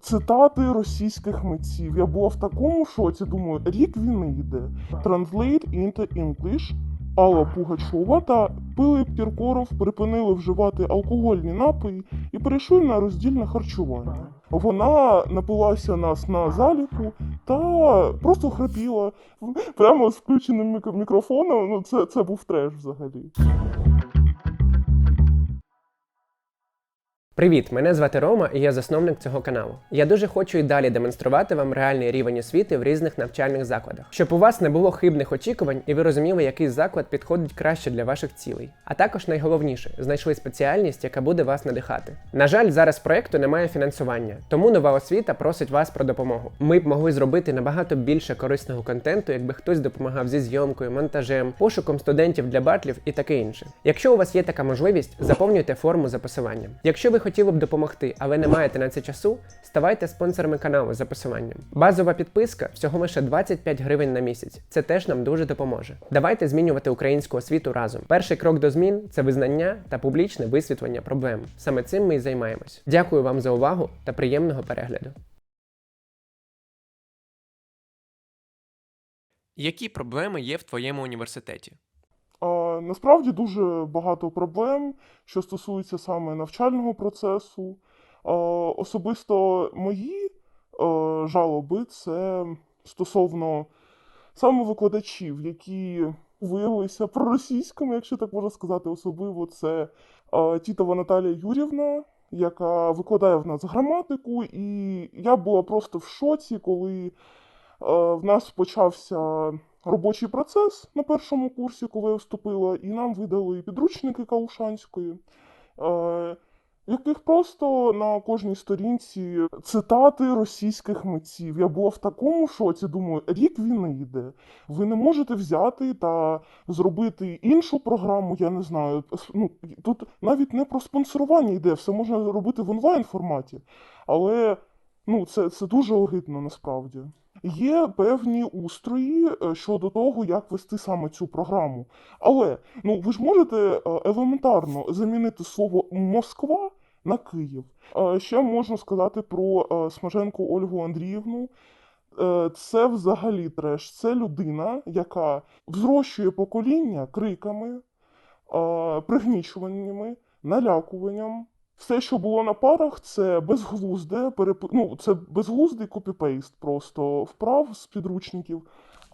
цитати російських митців. Я була в такому шоці. Думаю, рік війни йде. Translate into English. Алла Пугачова та Пилип Кіркоров припинили вживати алкогольні напої і перейшли на роздільне харчування. Вона напилася нас на заліку та просто хрипіла прямо з включеним мікрофоном. Ну, це, це був треш взагалі. Привіт, мене звати Рома, і я засновник цього каналу. Я дуже хочу і далі демонструвати вам реальний рівень освіти в різних навчальних закладах, щоб у вас не було хибних очікувань і ви розуміли, який заклад підходить краще для ваших цілей. А також найголовніше знайшли спеціальність, яка буде вас надихати. На жаль, зараз проекту немає фінансування, тому нова освіта просить вас про допомогу. Ми б могли зробити набагато більше корисного контенту, якби хтось допомагав зі зйомкою, монтажем, пошуком студентів для батлів і таке інше. Якщо у вас є така можливість, заповнюйте форму за посиланням. Якщо ви хотіли б допомогти, але не маєте на це часу, ставайте спонсорами каналу за посиланням. Базова підписка всього лише 25 гривень на місяць. Це теж нам дуже допоможе. Давайте змінювати українську освіту разом. Перший крок до змін це визнання та публічне висвітлення проблем. Саме цим ми і займаємось. Дякую вам за увагу та приємного перегляду. Які проблеми є в твоєму університеті? Насправді дуже багато проблем, що стосуються саме навчального процесу. Особисто мої е, жалоби це стосовно саме викладачів, які виявилися проросійськими, якщо так можна сказати, особливо це е, Тітова Наталія Юрівна, яка викладає в нас граматику, і я була просто в шоці, коли е, в нас почався робочий процес на першому курсі, коли я вступила, і нам видали підручники Каушанської, е, яких просто на кожній сторінці цитати російських митців. Я була в такому шоці, думаю, рік війни йде. Ви не можете взяти та зробити іншу програму, я не знаю. Ну, тут навіть не про спонсорування йде, все можна робити в онлайн форматі. Але ну, це, це дуже огидно насправді. Є певні устрої е, щодо того, як вести саме цю програму. Але ну ви ж можете е, елементарно замінити слово Москва на Київ. Е, Ще можна сказати про Смаженку Ольгу Андріївну. Це взагалі треш. Це людина, яка взрощує покоління криками, пригнічуваннями, налякуванням. Все, що було на парах, це безглузде, переп... ну, це безглуздий копіпейст просто вправ з підручників.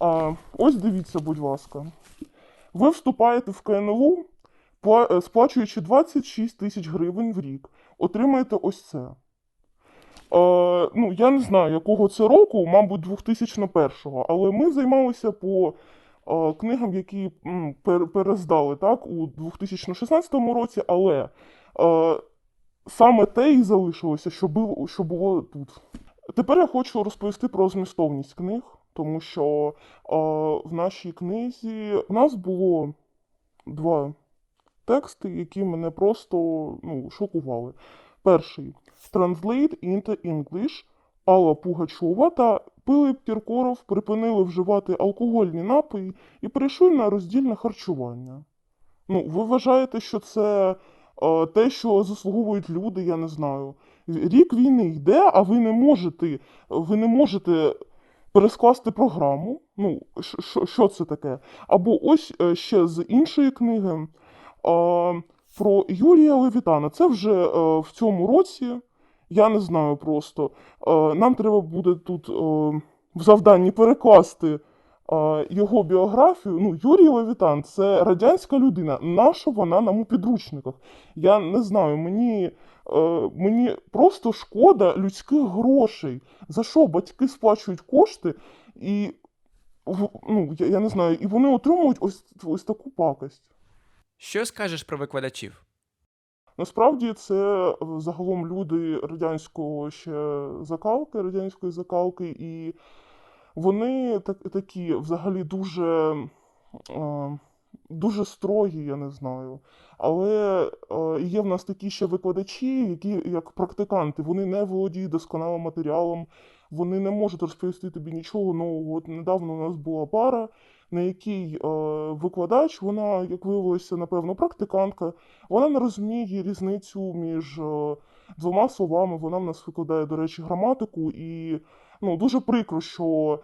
А, ось дивіться, будь ласка. Ви вступаєте в КНЛУ, е, сплачуючи 26 тисяч гривень в рік. Отримаєте ось це. Е, ну, я не знаю, якого це року, мабуть, 2001-го, але ми займалися по книгам, які перездали так, у 2016 році, але саме те і залишилося, що було, що було тут. Тепер я хочу розповісти про змістовність книг, тому що е, в нашій книзі в нас було два тексти, які мене просто ну, шокували. Перший Translate into English. Алла Пугачова та Пилип Кіркоров припинили вживати алкогольні напої і перейшли на роздільне харчування. Ну, ви вважаєте, що це те, що заслуговують люди, я не знаю. Рік війни йде, а ви не можете, ви не можете перескласти програму. Ну, що- що- це таке? Або ось е, ще з іншої книги е, про Юрія Левітана. Це вже е, в цьому році. Я не знаю просто. Е, Нам треба буде тут е, в завданні перекласти е, його біографію. Ну, Юрій Левітан це радянська людина. Наша вона нам у підручниках? Я не знаю, мені, е, мені просто шкода людських грошей. За що батьки сплачують кошти і ну, я, я не знаю, і вони отримують ось, ось таку пакость. Що скажеш про викладачів? Насправді це е, загалом люди радянського ще закалки, радянської закалки, і вони так, такі взагалі дуже, е, дуже строгі, я не знаю. Але е, є в нас такі ще викладачі, які як практиканти, вони не володіють досконалим матеріалом, вони не можуть розповісти тобі нічого нового. От недавно у нас була пара, на якій е, викладач, вона, як виявилося, напевно, практикантка, вона не розуміє різницю між е, двома словами. Вона в нас викладає, до речі, граматику, і ну, дуже прикро, що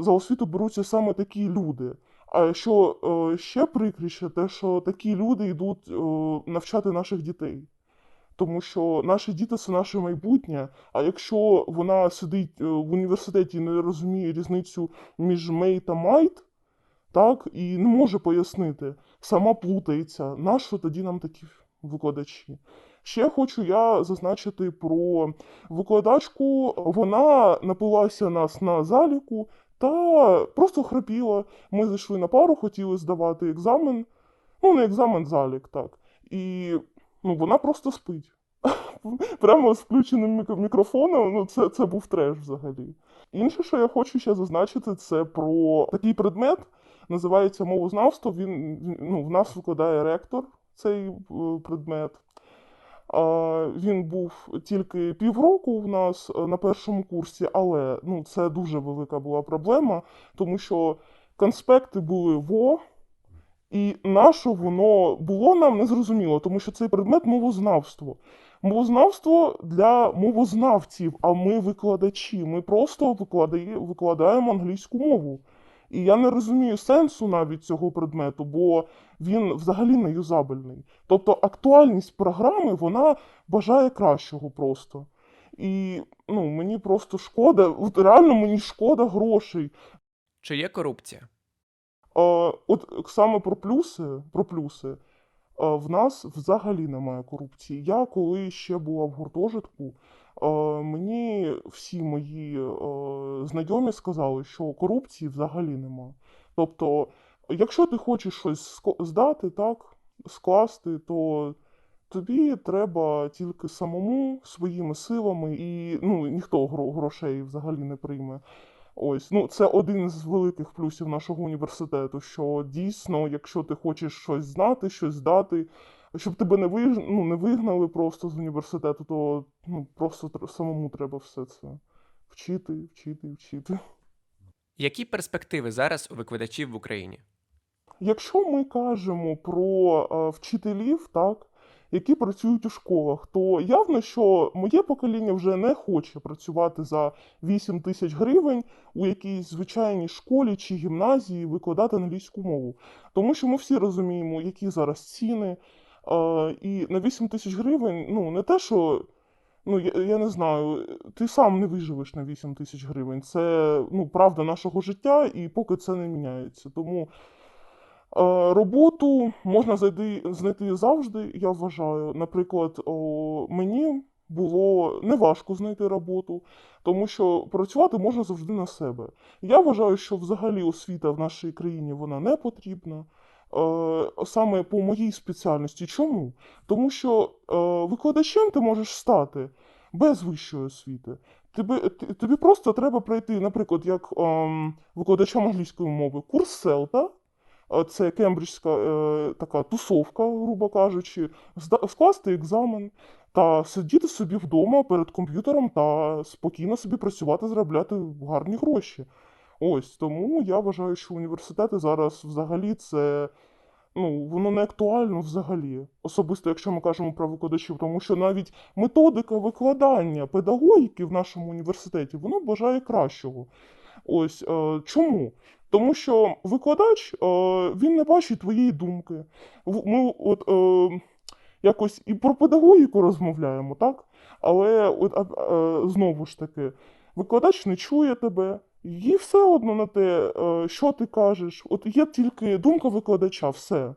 за освіту беруться саме такі люди. А що е, ще прикріше, те, що такі люди йдуть е, навчати наших дітей. Тому що наші діти це наше майбутнє. А якщо вона сидить е, в університеті і не розуміє різницю між мей та майт, так, і не може пояснити, сама плутається, нащо тоді нам такі викладачі? Ще хочу я зазначити про викладачку. Вона напилася нас на заліку та просто храпіла. Ми зайшли на пару, хотіли здавати екзамен. Ну, не екзамен, залік, так. І ну, вона просто спить. Прямо з включеним мікрофоном, ну це, це був треш взагалі. Інше, що я хочу ще зазначити, це про такий предмет, називається мовознавство. Він, ну, в нас викладає ректор цей е, предмет. Він був тільки півроку в нас е, на першому курсі, але ну, це дуже велика була проблема, тому що конспекти були во, і на що воно було нам незрозуміло, тому що цей предмет мовознавство. Мовознавство для мовознавців, а ми викладачі. Ми просто викладає, викладаємо англійську мову. І я не розумію сенсу навіть цього предмету, бо він взагалі не юзабельний. Тобто актуальність програми вона бажає кращого просто. І ну, мені просто шкода, от реально мені шкода грошей. Чи є корупція? Е, от саме про плюси, про плюси. е, В нас взагалі немає корупції. Я коли ще була в гуртожитку, мені всі мої знайомі сказали, що корупції взагалі нема. Тобто, якщо ти хочеш щось здати, так, скласти, то тобі треба тільки самому своїми силами, і ну, ніхто грошей взагалі не прийме. Ось, ну це один з великих плюсів нашого університету, що дійсно, якщо ти хочеш щось знати, щось здати, щоб тебе не виж... ну, не вигнали просто з університету, то ну, просто тр- самому треба все це вчити, вчити, вчити. Які перспективи зараз у викладачів в Україні? Якщо ми кажемо про е, вчителів, так, які працюють у школах, то явно, що моє покоління вже не хоче працювати за 8 тисяч гривень у якійсь звичайній школі чи гімназії викладати англійську мову. Тому що ми всі розуміємо, які зараз ціни. Е, і на 8 тисяч гривень, ну, не те, що. Ну, я, я не знаю, ти сам не виживеш на 8 тисяч гривень. Це ну, правда нашого життя, і поки це не міняється. Тому Е, Роботу можна знайти, знайти завжди, я вважаю. Наприклад, о, мені було неважко знайти роботу, тому що працювати можна завжди на себе. Я вважаю, що взагалі освіта в нашій країні вона не потрібна. Е, саме по моїй спеціальності. Чому? Тому що е, викладачем ти можеш стати без вищої освіти. Тобі, тобі просто треба пройти, наприклад, як ем, викладачам англійської мови, курс селта. Е, Це кембриджська е, така тусовка, грубо кажучи, скласти екзамен та сидіти собі вдома перед комп'ютером та спокійно собі працювати, заробляти гарні гроші. Ось тому я вважаю, що університети зараз взагалі це ну, воно не актуально взагалі, особисто якщо ми кажемо про викладачів, тому що навіть методика викладання педагогіки в нашому університеті воно бажає кращого. Ось е, чому? Тому що викладач е, він не бачить твоєї думки. Ми от е, якось і про педагогіку розмовляємо, так? Але от, е, знову ж таки, викладач не чує тебе, їй все одно на те, е, що ти кажеш. От є тільки думка викладача, все.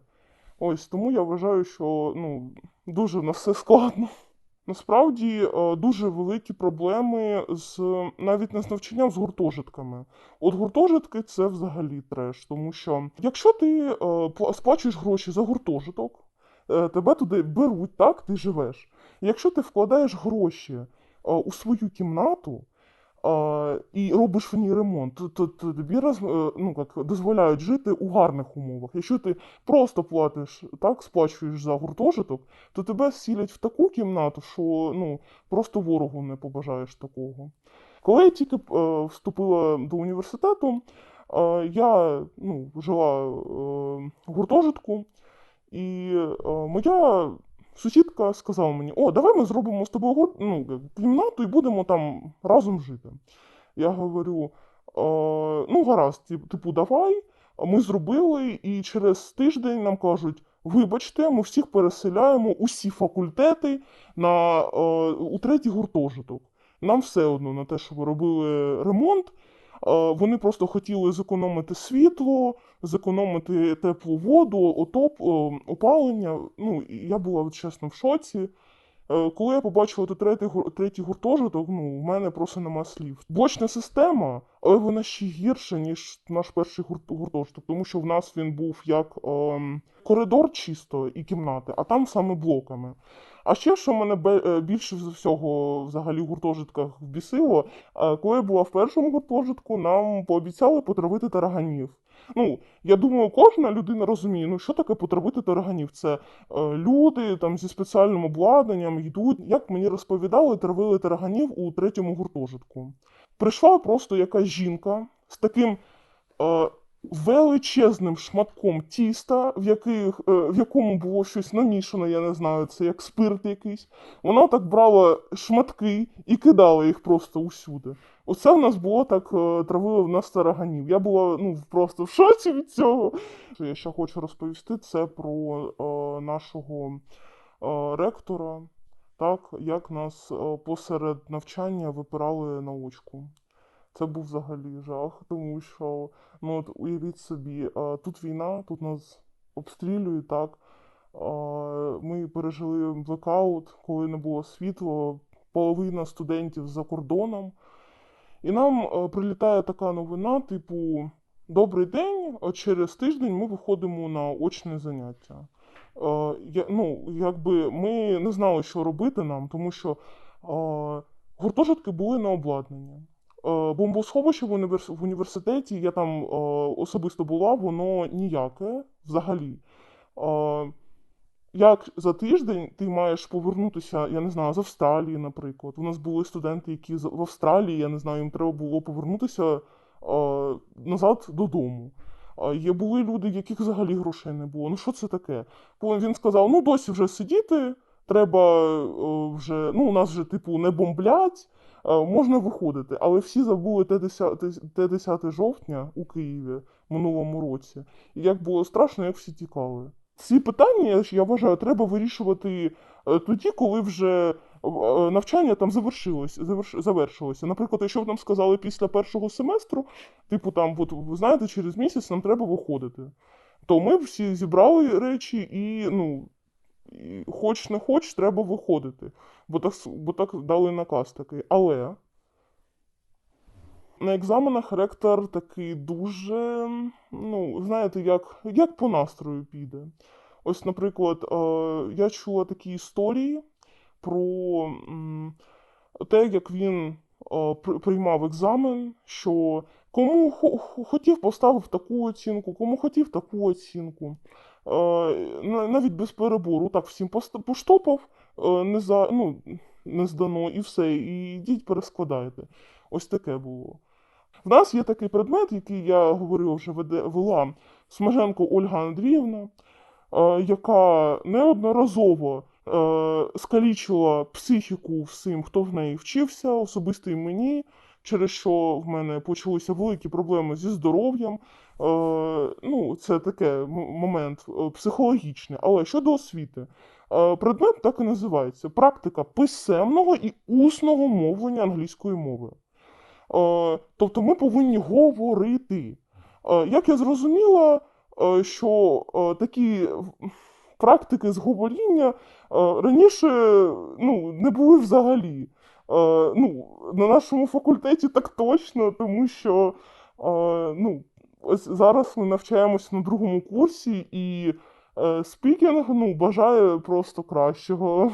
Ось тому я вважаю, що ну, дуже в нас все складно. Насправді е, дуже великі проблеми з навіть не з навчанням з гуртожитками. От гуртожитки це взагалі треш, тому що якщо ти е, сплачуєш гроші за гуртожиток, тебе туди беруть, так, ти живеш. Якщо ти вкладаєш гроші у свою кімнату е, і робиш в ній ремонт, то, то, то тобі роз, е, ну, як, дозволяють жити у гарних умовах. Якщо ти просто платиш, так, сплачуєш за гуртожиток, то тебе сілять в таку кімнату, що ну, просто ворогу не побажаєш такого. Коли я тільки е, вступила до університету, е, я ну, жила е, гуртожитку, і е, моя сусідка сказала мені: О, давай ми зробимо з тобою ну, кімнату і будемо там разом жити. Я говорю: е, ну, гаразд, типу, давай. Ми зробили, і через тиждень нам кажуть: вибачте, ми всіх переселяємо, усі факультети на, е, у третій гуртожиток. Нам все одно на те, що ви робили ремонт. Вони просто хотіли зекономити світло, зекономити теплу воду, отоп, опалення. Ну, я була чесно в шоці. Е, Коли я побачила третій, третій гуртожиток, ну, в мене просто нема слів. Блочна система, але вона ще гірша, ніж наш перший гурт- гуртожиток, тому що в нас він був як ем, коридор чисто і кімнати, а там саме блоками. А ще, що мене е, більше з всього взагалі в гуртожитках бісило, е, коли я була в першому гуртожитку, нам пообіцяли потравити тараганів. Ну, я думаю, кожна людина розуміє, ну що таке потравити тараганів? Це е, люди там зі спеціальним обладнанням йдуть. Як мені розповідали, травили тараганів у третьому гуртожитку. Прийшла просто якась жінка з таким е, величезним шматком тіста, в, яких, е, в якому було щось намішане, я не знаю, це як спирт якийсь. Вона так брала шматки і кидала їх просто усюди. Оце в нас було так, е, травили в нас тараганів. Я була ну, просто в шоці від цього. Що я ще хочу розповісти, це про е, нашого е, ректора, так, як нас е, посеред навчання випирали на очку. Це був взагалі жах, тому що, ну от уявіть собі, тут війна, тут нас обстрілюють, так. Ми пережили блекаут, коли не було світла, половина студентів за кордоном. І нам прилітає така новина, типу, добрий день, а через тиждень ми виходимо на очне заняття. Я, ну, якби ми не знали, що робити нам, тому що гуртожитки були не обладнані. Е, бомбосховище в, універс... в університеті, я там е, особисто була, воно ніяке взагалі. Е, як за тиждень ти маєш повернутися, я не знаю, з Австралії, наприклад. У нас були студенти, які в Австралії, я не знаю, їм треба було повернутися назад додому. Є були люди, яких взагалі грошей не було. Ну що це таке? Він сказав: ну досі вже сидіти, треба вже, ну, у нас вже, типу, не бомблять, можна виходити. Але всі забули те 10, те 10 жовтня у Києві минулому році. І як було страшно, як всі тікали. Ці питання, я вважаю, треба вирішувати е, тоді, коли вже е, навчання там завершилось, заверш, завершилося. Наприклад, якщо б нам сказали після першого семестру, типу там, от, ви знаєте, через місяць нам треба виходити, то ми всі зібрали речі і, ну, хоч не хоч, треба виходити. Бо так, бо так дали наказ такий. Але на екзаменах ректор такий дуже, ну, знаєте, як, як по настрою піде. Ось, наприклад, е, я чула такі історії про те, як він е, приймав екзамен, що кому хо- хо- хотів, поставив таку оцінку, кому хотів таку оцінку. Е, навіть без перебору, так всім поштопав, е, не, за, ну, не здано, і все, і йдіть перескладайте. Ось таке було. В нас є такий предмет, який я говорив, вже веде, вела Смаженко Ольга Андріївна, е, яка неодноразово скалічила психіку всім, хто в неї вчився, особисто і мені, через що в мене почалися великі проблеми зі здоров'ям. Е, ну, це таке момент е, психологічний. Але щодо освіти, е, предмет так і називається: практика писемного і усного мовлення англійської мови. Тобто ми повинні говорити. Як я зрозуміла, що такі практики з говоріння е, раніше ну, не були взагалі. Ну, на нашому факультеті так точно, тому що ну, ось зараз ми навчаємося на другому курсі, і е, спікінг ну, бажає просто кращого.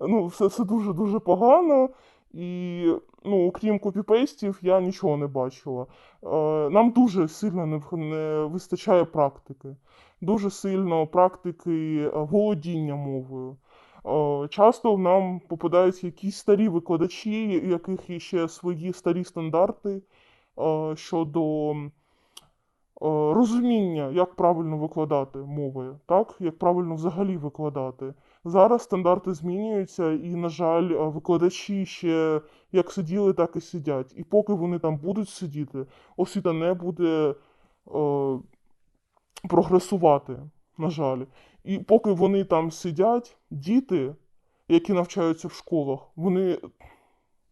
Ну, все це дуже-дуже погано. І ну, окрім копіпейстів, я нічого не бачила. Е, нам дуже сильно не, не вистачає практики. Дуже сильно практики е, володіння мовою. Е, часто нам попадаються якісь старі викладачі, у яких є ще свої старі стандарти е, щодо розуміння, як правильно викладати мови, так? як правильно взагалі викладати. Зараз стандарти змінюються, і, на жаль, е, викладачі ще як сиділи, так і сидять. І поки вони там будуть сидіти, освіта не буде е, прогресувати, на жаль. І поки вони там сидять, діти, які навчаються в школах, вони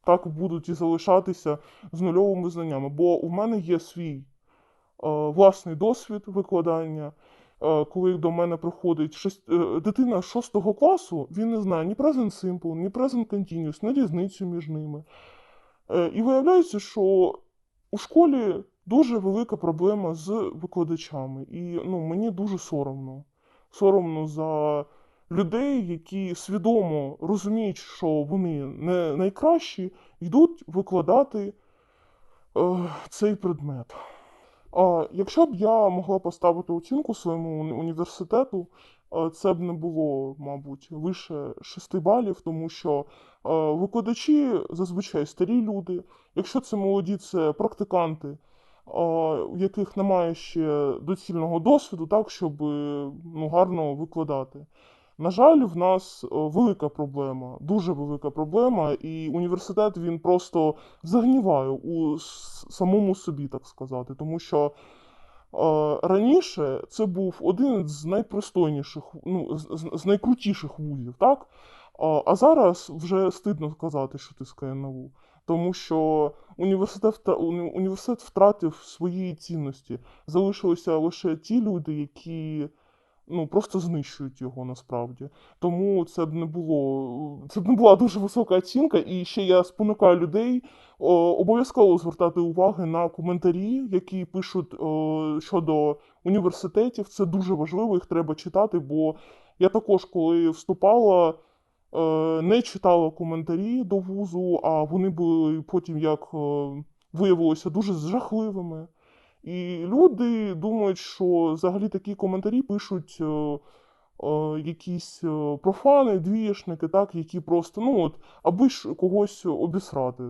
так будуть і залишатися з нульовими знаннями. Бо у мене є свій е, власний досвід викладання. Е, коли до мене приходить шест... е, дитина 6 класу, він не знає ні present simple, ні present continuous, ні різницю між ними. Е, І виявляється, що у школі дуже велика проблема з викладачами. І ну, мені дуже соромно. Соромно за людей, які свідомо розуміють, що вони не найкращі, йдуть викладати е, цей предмет. А якщо б я могла поставити оцінку своєму університету, це б не було, мабуть, вище 6 балів, тому що викладачі зазвичай старі люди. Якщо це молоді, це практиканти, у яких немає ще доцільного досвіду, так, щоб ну, гарно викладати. На жаль, в нас е, велика проблема, дуже велика проблема, і університет він просто загніває у самому собі, так сказати, тому що е, раніше це був один з найпристойніших, ну, з, найкрутіших вузів, так? А зараз вже стидно сказати, що ти з КНУ, тому що університет, університет втратив свої цінності. Залишилися лише ті люди, які ну, просто знищують його насправді. Тому це б не було, це б не була дуже висока оцінка. І ще я спонукаю людей обов'язково звертати уваги на коментарі, які пишуть о, щодо університетів. Це дуже важливо, їх треба читати, бо я також, коли вступала, е, не читала коментарі до вузу, а вони були потім, як виявилося, дуже жахливими. І люди думають, що взагалі такі коментарі пишуть е, е, якісь е, профани, двієшники, так, які просто, ну от, аби ж когось обісрати.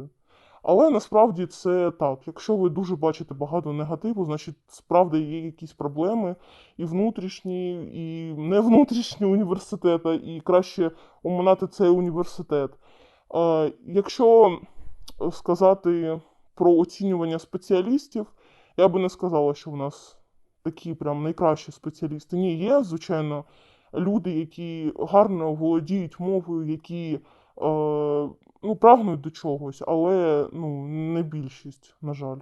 Але насправді це так. Якщо ви дуже бачите багато негативу, значить справді є якісь проблеми і внутрішні, і не внутрішні університету, і краще оминати цей університет. Е, якщо сказати про оцінювання спеціалістів, я би не сказала, що в нас такі прям найкращі спеціалісти. Ні, є, звичайно, люди, які гарно володіють мовою, які е, ну, прагнуть до чогось, але ну, не більшість, на жаль.